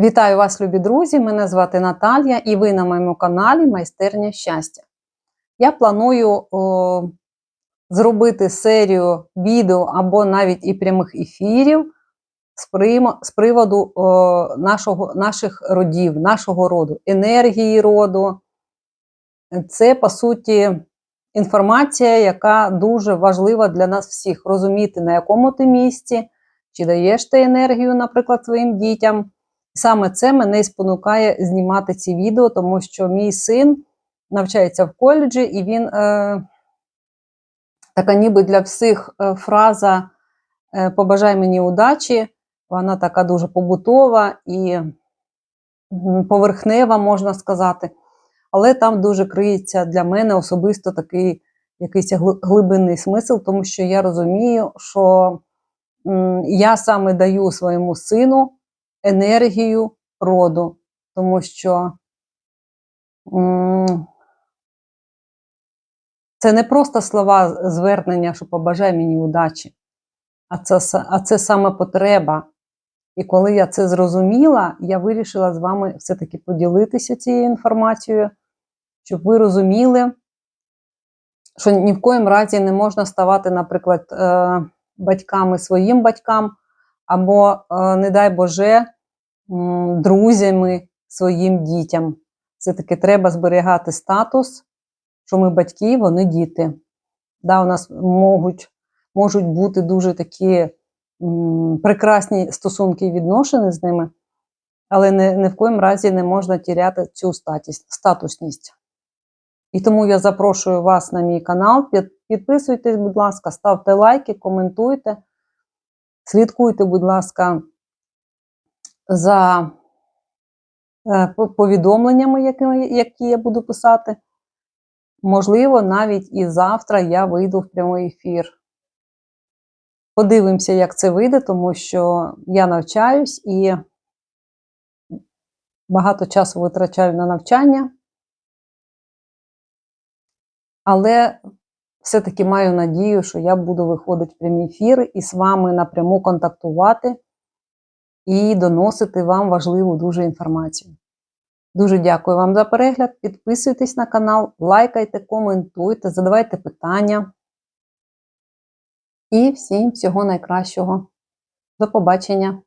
Вітаю вас, любі друзі! Мене звати Наталія, і ви на моєму каналі Майстерня щастя. Я планую о, зробити серію відео або навіть і прямих ефірів з, примо- з приводу о, нашого, наших родів, нашого роду, енергії роду. Це, по суті, інформація, яка дуже важлива для нас всіх. Розуміти, на якому ти місці, чи даєш ти енергію, наприклад, своїм дітям. Саме це мене і спонукає знімати ці відео, тому що мій син навчається в коледжі, і він е, така ніби для всіх е, фраза е, Побажай мені удачі. Вона така дуже побутова і поверхнева, можна сказати. Але там дуже криється для мене особисто такий якийсь глибинний смисл, тому що я розумію, що я саме даю своєму сину енергію роду, тому що це не просто слова звернення, що побажай мені удачі, а це, а це саме потреба. І коли я це зрозуміла, я вирішила з вами все-таки поділитися цією інформацією, щоб ви розуміли, що ні в коїм разі не можна ставати, наприклад, е, батьками своїм батькам, або, е, не дай Боже, друзями своїм дітям. Все-таки треба зберігати статус, що ми батьки, вони діти. Да, у нас можуть, можуть бути дуже такі прекрасні стосунки і відношення з ними, але не, ні в коїм разі не можна тіряти цю статіс, статусність. І тому я запрошую вас на мій канал. Підписуйтесь, будь ласка, ставте лайки, коментуйте. Слідкуйте, будь ласка, за е, повідомленнями, які, які я буду писати. Можливо, навіть і завтра я вийду в прямий ефір. Подивимося, як це вийде, тому що я навчаюсь і багато часу витрачаю на навчання. Але все-таки маю надію, що я буду виходити в прямі ефіри і з вами напряму контактувати і доносити вам важливу дуже інформацію. Дуже дякую вам за перегляд. Підписуйтесь на канал, лайкайте, коментуйте, задавайте питання. І всім всього найкращого. До побачення!